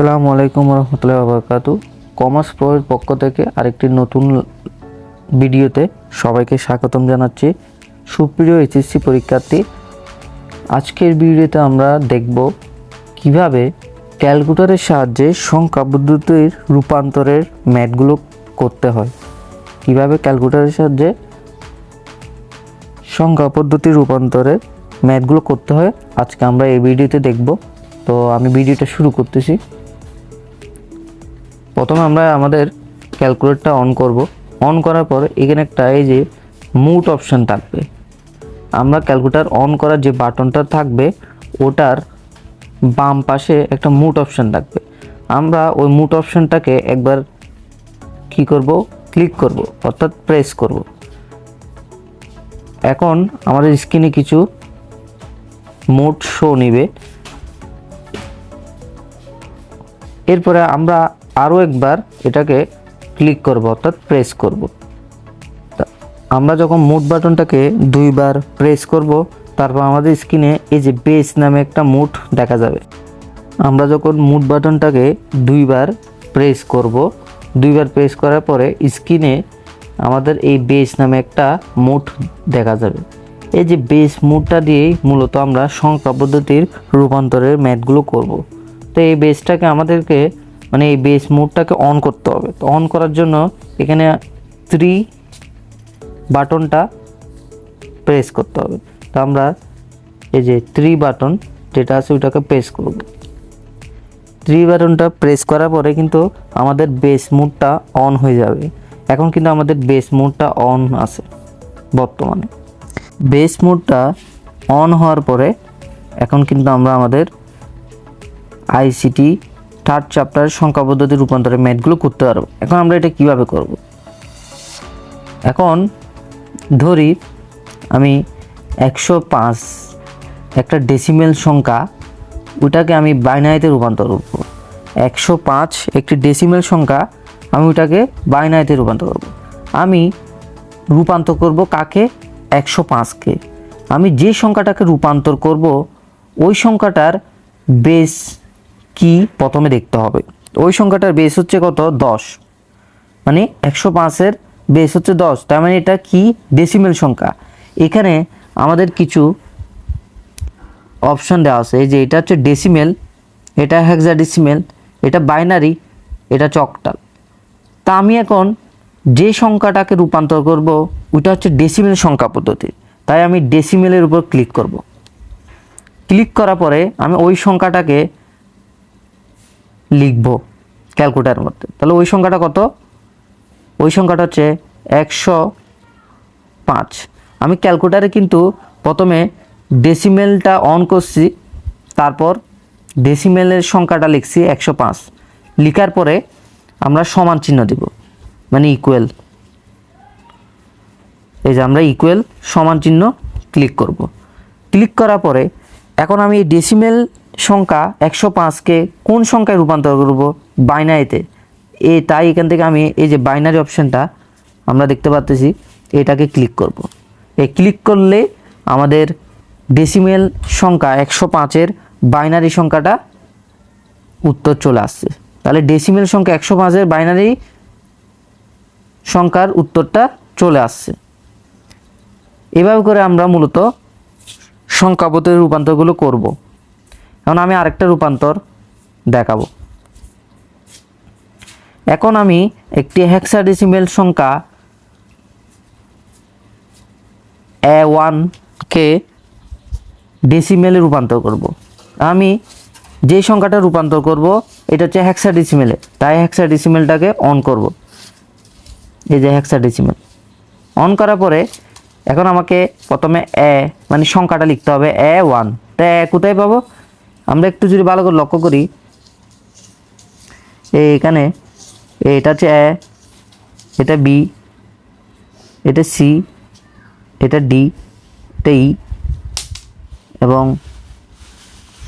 আসসালামু আলাইকুম রহমতুল্লাহ বাবরকাতু কমার্স প্রোয়ের পক্ষ থেকে আরেকটি নতুন ভিডিওতে সবাইকে স্বাগতম জানাচ্ছি। সুপ্রিয় এইচএসসি পরীক্ষার্থী, আজকের ভিডিওতে আমরা দেখব কীভাবে ক্যালকুলেটারের সাহায্যে সংখ্যা পদ্ধতির রূপান্তরের ম্যাথগুলো করতে হয়। কীভাবে ক্যালকুলেটারের সাহায্যে সংখ্যা পদ্ধতির রূপান্তরে ম্যাথগুলো করতে হয়, আজকে আমরা এই ভিডিওতে দেখব। তো আমি ভিডিওটা শুরু করতেছি। প্রথমে আমরা আমাদের ক্যালকুলেটরটা অন করব। অন করার পর এখানে একটা এই যে মুট অপশান থাকবে। আমরা ক্যালকুলেটর অন করার যে বাটনটা থাকবে, ওটার বাম পাশে একটা মুট অপশান থাকবে। আমরা ওই মুট অপশানটাকে একবার কি করব? ক্লিক করব, অর্থাৎ প্রেস করব। এখন আমাদের স্ক্রিনে কিছু মোট শো নিবে। এরপরে আমরা আরও একবার এটাকে ক্লিক করব, অর্থাৎ প্রেস করব। আমরা যখন মুড বাটনটাকে দুইবার প্রেস করব, তারপর আমাদের স্ক্রিনে এই যে বেস নামে একটা মুড দেখা যাবে। আমরা যখন মুড বাটনটাকে দুইবার প্রেস করব, দুইবার প্রেস করার পরে স্ক্রিনে আমাদের এই বেস নামে একটা মুড দেখা যাবে। এই যে বেস মুডটা দিয়েই মূলত আমরা সংখ্যা পদ্ধতির রূপান্তরের ম্যাথগুলো করব। তো এই বেসটাকে আমাদেরকে মানে এই বেস মুডটাকে অন করতে হবে। তো অন করার জন্য এখানে থ্রি বাটনটা প্রেস করতে হবে। তো আমরা এই যে থ্রি বাটন যেটা আছে ওইটাকে প্রেস করব। থ্রি বাটনটা প্রেস করার পরে কিন্তু আমাদের বেস মুডটা অন হয়ে যাবে। এখন কিন্তু আমাদের বেস মুডটা অন আছে বর্তমানে। বেস মুডটা অন হওয়ার পরে এখন কিন্তু আমরা আমাদের আইসিটি থার্ড চ্যাপ্টারের সংখ্যা পদ্ধতি রূপান্তরের ম্যাথগুলো করতে পারব। এখন আমরা এটা কীভাবে করব? এখন ধরি, আমি একশো পাঁচ একটা ডেসিমেল সংখ্যা ওটাকে আমি বাইনারিতে রূপান্তর করব। একশো পাঁচ একটি ডেসিমেল সংখ্যা, আমি ওটাকে বাইনারিতে রূপান্তর করব। আমি রূপান্তর করব কাকে? একশো পাঁচকে। আমি যে সংখ্যাটাকে রূপান্তর করব, ওই সংখ্যাটার বেস কি প্রথমে দেখতে হবে? ওই সংখ্যাটার বেস হচ্ছে কত? দশ। মানে একশো পাঁচের বেস হচ্ছে দশ। তার মানে এটা কি? ডেসিমেল সংখ্যা। এখানে আমাদের কিছু অপশন দেওয়া আছে। এই যে এটা হচ্ছে ডেসিমেল এটা হেক্সা ডেসিমেল এটা বাইনারি এটা চকটাল। তা আমি এখন যে সংখ্যাটাকে রূপান্তর করব ওইটা হচ্ছে ডেসিমেল সংখ্যা পদ্ধতি। তাই আমি ডেসিমেলের উপর ক্লিক করব। ক্লিক করার পরে আমি ওই সংখ্যাটাকে লিখব ক্যালকুলেটারের মধ্যে। তাহলে ওই সংখ্যাটা কত? ওই সংখ্যাটা হচ্ছে একশো পাঁচ। আমি ক্যালকুলেটারে কিন্তু প্রথমে ডেসিমেলটা অন করছি, তারপর ডেসিমেলের সংখ্যাটা লিখছি একশো পাঁচ। লিখার পরে আমরা সমান চিহ্ন দিব মানে ইকুয়াল এই যে আমরা ইকুয়াল সমান চিহ্ন ক্লিক করব। ক্লিক করার পরে এখন আমি এই ডেসিমেল সংখ্যা একশো পাঁচকে কোন সংখ্যায় রূপান্তর করব? বাইনারিতে। এ, তাই এখান থেকে আমি এই যে বাইনারি অপশানটা আমরা দেখতে পাচ্তেছি এটাকে ক্লিক করব। এই ক্লিক করলে আমাদের ডেসিমেল সংখ্যা একশো পাঁচের বাইনারি সংখ্যাটা উত্তর চলে আসছে। তাহলে ডেসিমেল সংখ্যা একশো পাঁচের বাইনারি সংখ্যার উত্তরটা চলে আসছে। এভাবে করে আমরা মূলত সংখ্যাপতের রূপান্তরগুলো করব। এখন আমি আরেকটা রূপান্তর দেখাবো। এখন আমি একটি হেক্সাডেসিমেল সংখ্যা এ ওয়ানকে ডেসিমেলে রূপান্তর করব। আমি যে সংখ্যাটা রূপান্তর করব, এটা হচ্ছে হেক্সাডেসিমেলে তাই হেক্সাডেসিমেলটাকে অন করব। এই যে হেক্সাডেসিমেল অন করার পরে এখন আমাকে প্রথমে এ মানে সংখ্যাটা লিখতে হবে এ ওয়ান তা এ কোথায় পাবো? আমরা একটু যদি ভালো করে লক্ষ্য করি এখানে, এটা হচ্ছে এ, এটা বি, এটা সি, এটা ডি, এটা ই, এবং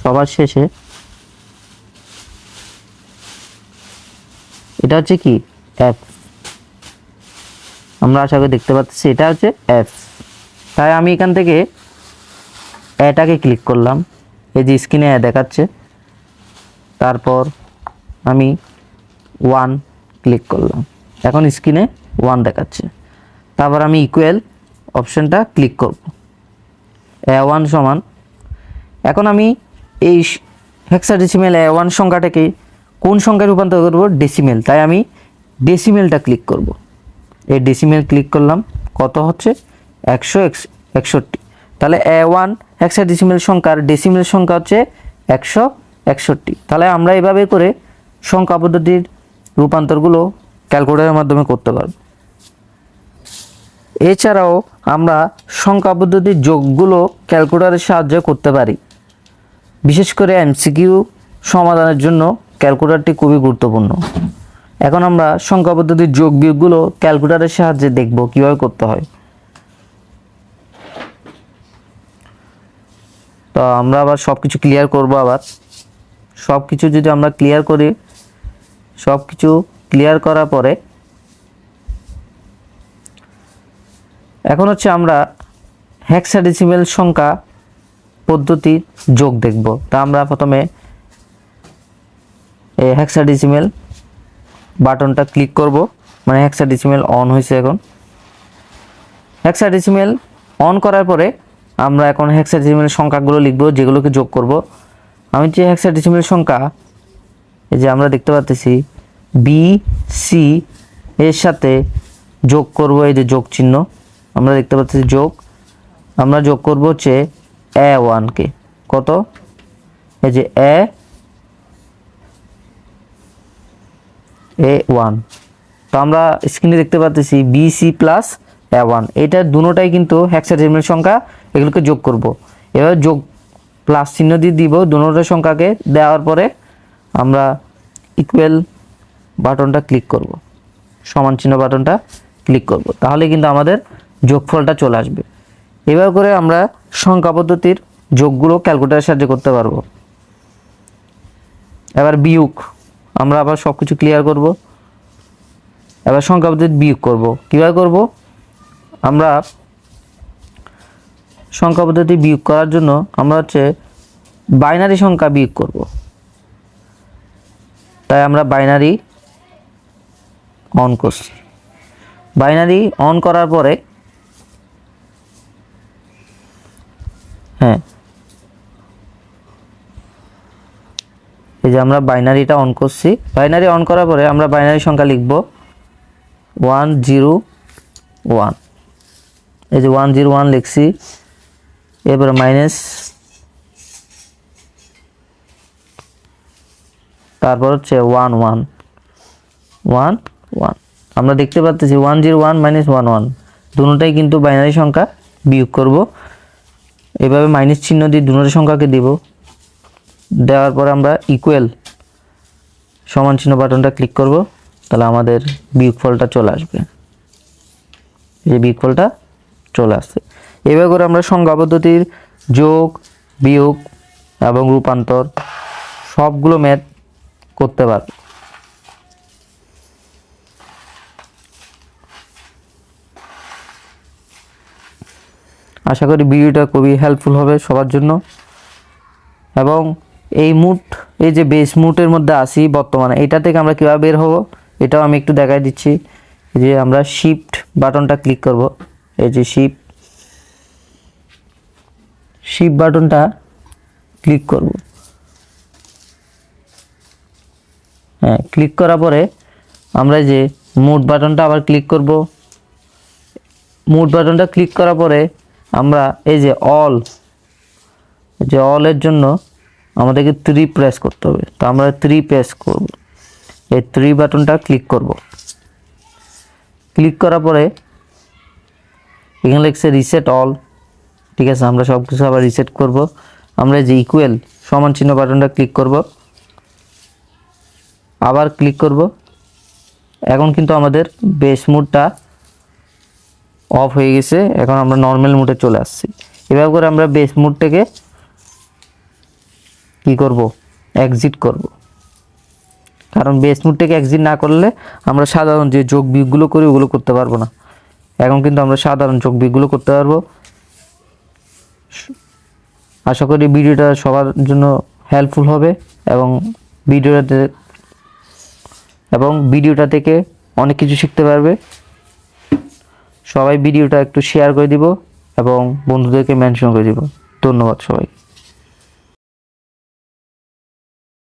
সবার শেষে এটা হচ্ছে কি? এফ আমরা আশা করি দেখতে পাচ্ছি, এটা হচ্ছে এফ তাই আমি এখান থেকে এটাকে ক্লিক করলাম। এই যে স্ক্রিনে দেখাচ্ছে, তারপর আমি ওয়ান ক্লিক করলাম। এখন স্ক্রিনে ওয়ান দেখাচ্ছে। তারপর আমি ইকুয়াল অপশানটা ক্লিক করব। এ ওয়ান সমান, এখন আমি এই হেক্সাডেসিমেল এ ওয়ান সংখ্যাটাকে কোন সংখ্যায় রূপান্তর করব? ডেসিমেল তাই আমি ডেসিমেলটা ক্লিক করব। এই ডেসিমেল ক্লিক করলাম, কত হচ্ছে? একশো, একষট্টি। তাহলে এ ওয়ান হেক্সাডেসিমেল সংখ্যার ডেসিমেল সংখ্যা হচ্ছে একশো একষট্টি। তাহলে আমরা এভাবে করে সংখ্যা পদ্ধতির রূপান্তরগুলো ক্যালকুলেটারের মাধ্যমে করতে পারব। এছাড়াও আমরা সংখ্যা পদ্ধতির যোগগুলো ক্যালকুলেটারের সাহায্যে করতে পারি। বিশেষ করে এমসিকিউ সমাধানের জন্য ক্যালকুলেটারটি খুবই গুরুত্বপূর্ণ। এখন আমরা সংখ্যা পদ্ধতির যোগ বিয়োগগুলো ক্যালকুলেটরের সাহায্যে দেখব কীভাবে করতে হয়। তো আমরা আবার সব কিছু ক্লিয়ার করব আবার। সব কিছু যদি আমরা ক্লিয়ার করি সব কিছু ক্লিয়ার করার পরে এখন হচ্ছে আমরা হেক্সাডেসিমেল সংখ্যা পদ্ধতির যোগ দেখব। তা আমরা প্রথমে এই হেক্সাডেসিমেল বাটনটা ক্লিক করব। মানে হেক্সাডেসিমেল অন হয়েছে এখন। হেক্সাডেসিমেল অন করার পরে আমরা এখন হেক্সাডেসিমেল সংখ্যাগুলো লিখব, যেগুলোকে যোগ করব। আমি যে হেক্সাডেসিমেল সংখ্যা, এই যে আমরা দেখতে পাচ্ছি বি সি এর সাথে যোগ করব এই যে যোগ চিহ্ন। আমরা দেখতে পাচ্ছি যোগ। আমরা যোগ করব হচ্ছে এ ওয়ানকে কত? এই যে এ এ ওয়ান তো আমরা স্ক্রিনে দেখতে পাচ্ছি B C plus A one এটা দুটোটাই কিন্তু হ্যাক্সাডেসিমেল সংখ্যা। এগুলোকে যোগ করব। এবার যোগ প্লাস চিহ্ন দিয়ে দিব দুটোটা সংখ্যাকে। দেওয়ার পরে আমরা ইকুয়াল বাটনটা ক্লিক করব। সমান চিহ্ন বাটনটা ক্লিক করব। তাহলে কিন্তু আমাদের যোগফলটা চলে আসবে। এবার করে আমরা সংখ্যা পদ্ধতির যোগগুলো ক্যালকুলেটারের সাহায্যে করতে পারব। এবার বিয়োগ, আমরা আবার সব কিছু ক্লিয়ার করব। এবার সংখ্যা পদ্ধতি বিয়োগ করব। কীভাবে করব? আমরা সংখ্যা পদ্ধতি বিয়োগ করার জন্য আমরা হচ্ছে বাইনারি সংখ্যা বিয়োগ করব। তাই আমরা বাইনারি অন করছি। বাইনারি অন করার পরে হ্যাঁ এই যে আমরা বাইনারিটা অন করছি। বাইনারি অন করার পরে আমরা বাইনারি সংখ্যা লিখব ওয়ান জিরো ওয়ান। এই যে ওয়ান জিরো ওয়ান লিখছি। এরপরে মাইনাস তারপর হচ্ছে ওয়ান ওয়ান ওয়ান ওয়ান আমরা দেখতে পাচ্ছি one zero one minus one one দুটোটাই কিন্তু বাইনারি সংখ্যা বিয়োগ করব। এভাবে মাইনাস চিহ্ন দিয়ে দুটো সংখ্যাকে দিব। দেওয়ার পর আমরা ইকুয়াল সমান চিহ্ন বাটনটা ক্লিক করব। তাহলে আমাদের বিয়োগফলটা চলে আসবে। এই যে বিয়োগফলটা চলে আসছে। এভাবে করে আমরা সংখ্যা পদ্ধতির যোগ, বিয়োগ এবং রূপান্তর সবগুলো ম্যাথ করতে পারব আশা করি ভিডিওটা খুবই হেল্পফুল হবে সবার জন্য। এবং এই মুট, এই যে বেস মুটের মধ্যে আসি বর্তমানে, এটা থেকে আমরা কীভাবে বের হব, এটাও আমি একটু দেখাই দিচ্ছি। যে আমরা শিফট বাটনটা ক্লিক করব। এই যে শিফট শিফট বাটনটা ক্লিক করব। হ্যাঁ ক্লিক করার পরে আমরা যে মুড বাটনটা আবার ক্লিক করব। মুড বাটনটা ক্লিক করার পরে আমরা এই যে অল যে অলের জন্য আমাদেরকে থ্রি প্রেস করতে হবে। তো আমরা থ্রি প্রেস করব। এই থ্রি বাটনটা ক্লিক করব। ক্লিক করার পরে এখানে লিখছে রিসেট অল ঠিক আছে, আমরা সব কিছু আবার রিসেট করব। আমরা যে ইকুয়াল সমান চিহ্ন বাটনটা ক্লিক করব। আবার ক্লিক করব। এখন কিন্তু আমাদের বেস মুডটা অফ হয়ে গেছে, এখন আমরা নর্মাল মুডে চলে আসছি। এভাবে করে আমরা বেস মুডটাকে কি করব? এক্সিট করব। কারণ বেস মুড থেকে এক্সিট না করলে আমরা সাধারণ যে যোগ বিয়োগগুলো করি, ওগুলো করতে পারব না। এখন কিন্তু আমরা সাধারণ যোগ বিয়োগগুলো করতে পারব। আশা করি ভিডিওটা সবার জন্য হেল্পফুল হবে এবং ভিডিওটাতে এবং ভিডিওটা থেকে অনেক কিছু শিখতে পারবে। সবাই ভিডিওটা একটু শেয়ার করে দিব এবং বন্ধুদেরকে মেনশন করে দিব। ধন্যবাদ সবাই